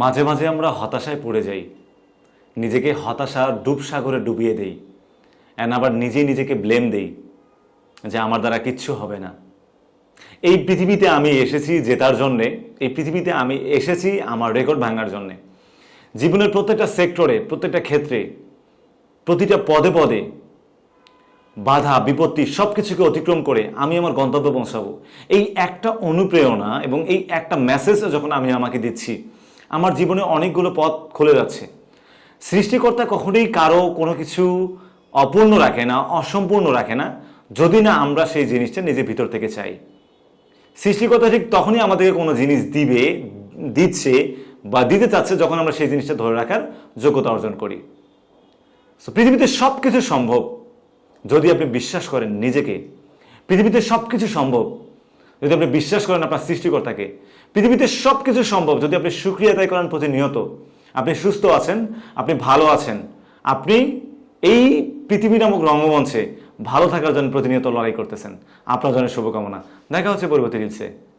মাঝে মাঝে আমরা হতাশায় পড়ে যাই। নিজেকে হতাশার ডুবসাগরে ডুবিয়ে দেই। অ্যান্ড আবার নিজেই নিজেকে ব্লেম দেই যে আমার দ্বারা কিচ্ছু হবে না। এই পৃথিবীতে আমি এসেছি জেতার জন্যে, এই পৃথিবীতে আমি এসেছি আমার রেকর্ড ভাঙার জন্যে। জীবনের প্রত্যেকটা সেক্টরে প্রত্যেকটা ক্ষেত্রে, প্রতিটা পদে পদে বাধা, বিপত্তি সব কিছুকে অতিক্রম করে আমি আমার গন্তব্যে পৌঁছাবো। এই একটা অনুপ্রেরণা এবং এই একটা মেসেজ যখন আমি আমাকে দিচ্ছি আমার জীবনে অনেকগুলো পথ খুলে যাচ্ছে। সৃষ্টিকর্তা কখনোই কারও কোনো কিছু অপূর্ণ রাখে না, অসম্পূর্ণ রাখে না, যদি না আমরা সেই জিনিসটা নিজের ভিতর থেকে চাই। সৃষ্টিকর্তা ঠিক তখনই আমাদেরকে কোনো জিনিস দিবে, দিচ্ছে বা দিতে চাচ্ছে যখন আমরা সেই জিনিসটা ধরে রাখার যোগ্যতা অর্জন করি। সো পৃথিবীতে সব কিছু সম্ভব যদি আপনি বিশ্বাস করেন নিজেকে। পৃথিবীতে সব কিছু সম্ভব যদি আপনি বিশ্বাস করেন আপনার সৃষ্টিকর্তাকে, পৃথিবীতে সব কিছু সম্ভব যদি আপনি সুক্রিয়া আদায় করেন প্রতিনিয়ত। আপনি সুস্থ আছেন, আপনি ভালো আছেন, আপনি এই পৃথিবী নামক রঙ্গমঞ্চে ভালো থাকার জন্য প্রতিনিয়ত লড়াই করতেছেন। আপনার জন্য শুভকামনা। দেখা হচ্ছে পরিবর্তী রিলসে।